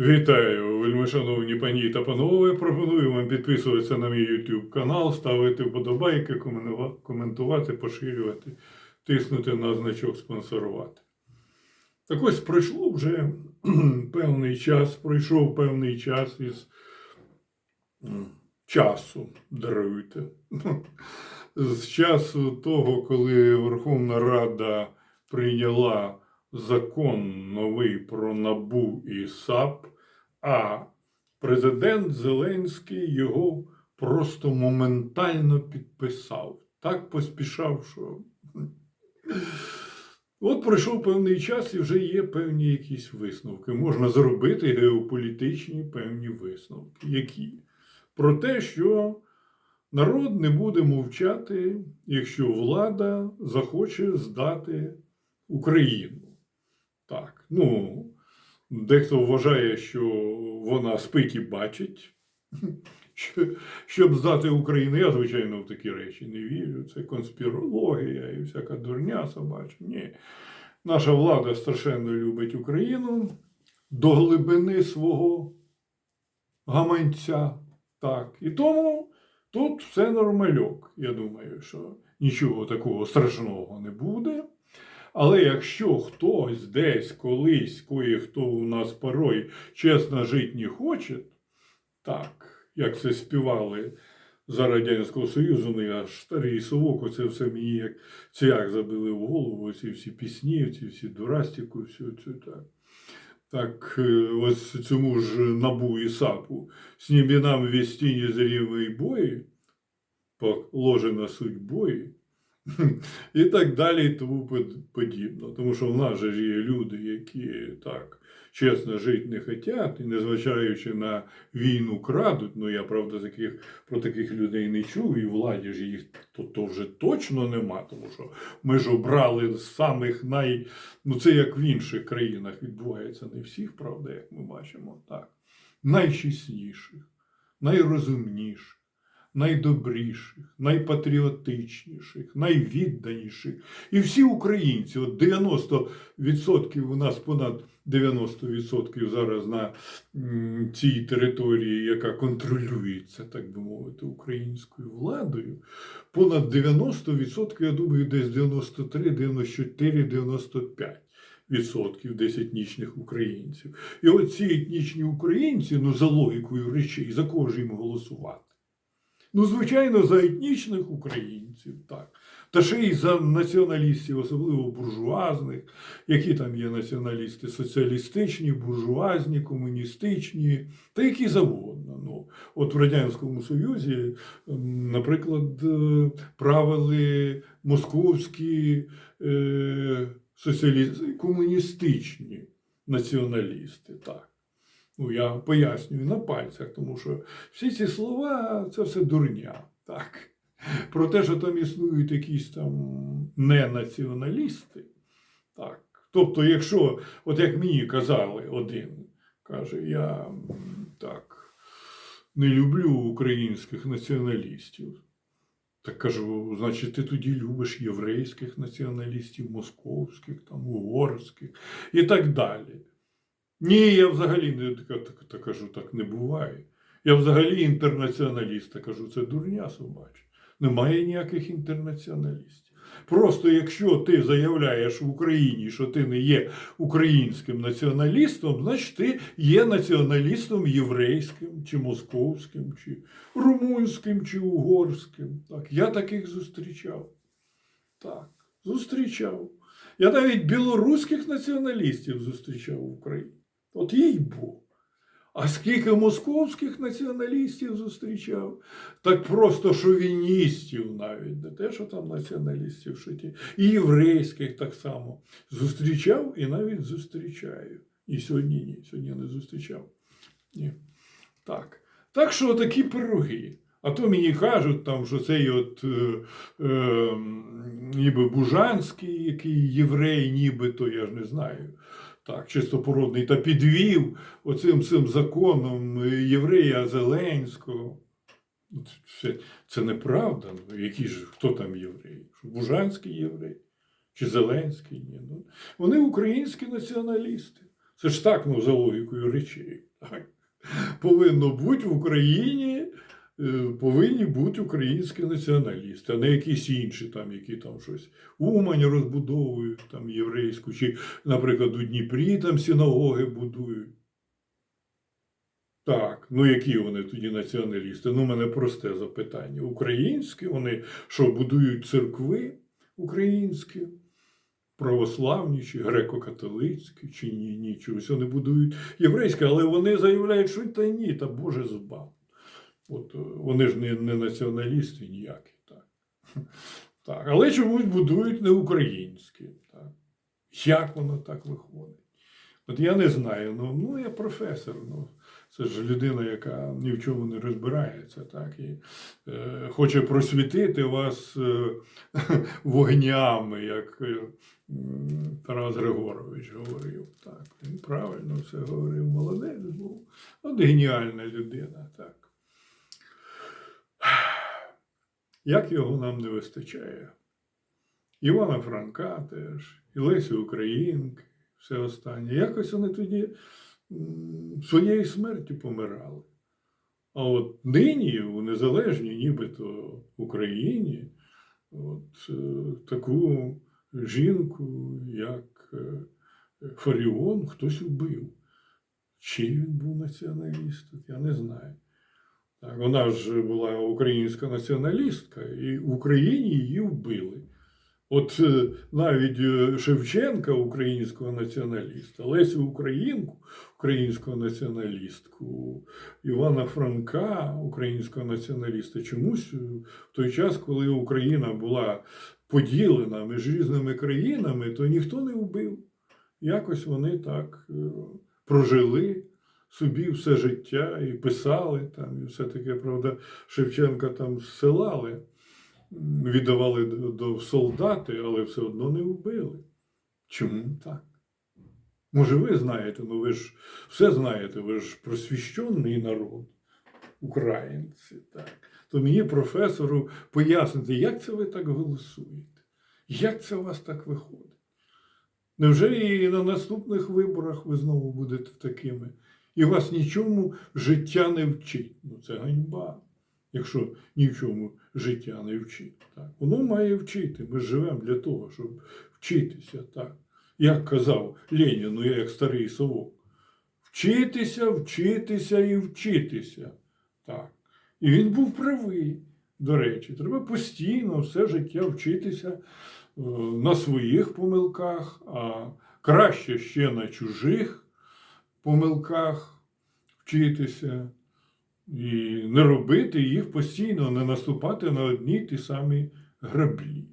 Вітаю, вельмишановні пані та панове. Пропоную вам підписуватися на мій YouTube канал, ставити вподобайки, коментувати, поширювати, тиснути на значок спонсорувати. Так ось пройшло вже певний час, пройшов певний час із часу, даруйте. З часу того, коли Верховна Рада прийняла закон новий про НАБУ і САП, а президент Зеленський його просто моментально підписав. Так поспішав, що. От пройшов певний час і вже є певні якісь висновки. Можна зробити геополітичні певні висновки. Які? Про те, що народ не буде мовчати, якщо влада захоче здати Україну. Так, ну, дехто вважає, що вона спить і бачить, щоб здати Україну. Я, звичайно, в такі речі не вірю. Це конспірологія і всяка дурня собача. Ні. Наша влада страшенно любить Україну до глибини свого гаманця. Так. І тому тут все нормальок. Я думаю, що нічого такого страшного не буде. Але якщо хтось десь колись, кое-хто у нас порой чесно жити не хоче, так, як це співали за Радянського Союзу, ну я ж старий совок, оце все мені як цвях забили в голову, ці всі пісні, ці всі дурастику, всю цю так. Так, е, ось цьому ж набу і сапу, снімі нам вести незрівий бої, положена суть бої, і так далі, і тому подібно. Тому що в нас же є люди, які так чесно жити не хочуть, і незважаючи на війну крадуть. Ну я правда таких про таких людей не чув, і владі ж їх то, то вже точно нема, тому що ми ж обрали самих най. Ну це як в інших країнах відбувається, не всіх, правда, як ми бачимо, так. Найчесніших, найрозумніших найдобріших, найпатріотичніших, найвідданіших. І всі українці, от 90% у нас понад 90% зараз на цій території, яка контролюється, так би мовити, українською владою, понад 90%, я думаю, десь 93, 94, 95. Відсотків десь етнічних українців. І оці етнічні українці, ну за логікою речей, за кого ж їм голосувати? Ну, звичайно, за етнічних українців, так. Та ще й за націоналістів, особливо буржуазних, які там є націоналісти, соціалістичні, буржуазні, комуністичні, та які завгодно. Ну, от в Радянському Союзі, наприклад, е, правили московські е, соціалі... комуністичні націоналісти. так. Ну, я пояснюю на пальцях, тому що всі ці слова це все дурня. Так. Про те, що там існують якісь там ненаціоналісти. Так. Тобто, якщо, от як мені казали один, каже, я так не люблю українських націоналістів. Так кажу, значить, ти тоді любиш єврейських націоналістів, московських, там, угорських і так далі. Ні, я взагалі не так, так, так кажу, так не буває. Я взагалі інтернаціоналіст, та кажу, це дурня собача. Немає ніяких інтернаціоналістів. Просто якщо ти заявляєш в Україні, що ти не є українським націоналістом, значить ти є націоналістом єврейським, чи московським, чи румунським, чи угорським. Так, я таких зустрічав. Так, зустрічав. Я навіть білоруських націоналістів зустрічав в Україні. От їй Бог. А скільки московських націоналістів зустрічав, так просто шовіністів навіть, не те, що там націоналістів, що ті, і єврейських так само зустрічав і навіть зустрічаю. І сьогодні ні, сьогодні не зустрічав. Ні. Так. Так що такі пироги. А то мені кажуть, там, що цей от е, е, ніби Бужанський, який єврей, нібито, я ж не знаю, так, чистопородний, та підвів оцим цим законом єврея Зеленського. Це, це неправда. Ну, які ж, хто там єврей? Бужанський єврей? Чи Зеленський? Ні. Ну, вони українські націоналісти. Це ж так, ну, за логікою речей. Так? Повинно бути в Україні, е, повинні бути українські націоналісти, а не якісь інші, там, які там щось Умань розбудовують, там єврейську, чи, наприклад, у Дніпрі там синагоги будують. Так, ну які вони тоді націоналісти? Ну, мене просте запитання. Українські, вони що, будують церкви українські, православні, чи греко-католицькі, чи ні, ні, чогось вони будують єврейське, але вони заявляють, що та ні, та Боже збав. От е, вони ж не, не націоналісти ніякі. Так. так. Але чомусь будують не українські. Так. Як воно так виходить? От я не знаю, ну, ну я професор. Ну, це ж людина, яка ні в чому не розбирається, так, і е, хоче просвітити вас е, вогнями, як е, Тарас Григорович говорив. Так, він правильно все говорив, молодець був. От геніальна людина, так. Як його нам не вистачає? Івана Франка теж, і Лесі Українки, все останнє. Якось вони тоді своєю смертю помирали. А от нині, у незалежній, нібито Україні, от е, таку жінку, як е, Фаріон, хтось убив. Чи він був націоналістом, я не знаю. Вона ж була українська націоналістка, і в Україні її вбили. От е, навіть е, Шевченка, українського націоналіста, Лесю Українку, українського націоналістку, Івана Франка, українського націоналіста, чомусь е, в той час, коли Україна була поділена між різними країнами, то ніхто не вбив. Якось вони так прожили собі все життя і писали там, і все таке, правда, Шевченка там зсилали, віддавали до, солдати, але все одно не вбили. Чому так? Може, ви знаєте, ну ви ж все знаєте, ви ж просвіщений народ, українці, так. То мені, професору, пояснити, як це ви так голосуєте? Як це у вас так виходить? Невже і на наступних виборах ви знову будете такими? І вас нічому життя не вчить. Ну це ганьба, якщо ні в чому життя не вчить. Так. Воно має вчити. Ми живемо для того, щоб вчитися. Так. Як казав Ленін, ну я як старий совок. Вчитися, вчитися і вчитися. Так. І він був правий. До речі, треба постійно все життя вчитися е, на своїх помилках, а краще ще на чужих помилках вчитися і не робити їх постійно, не наступати на одні ті самі граблі.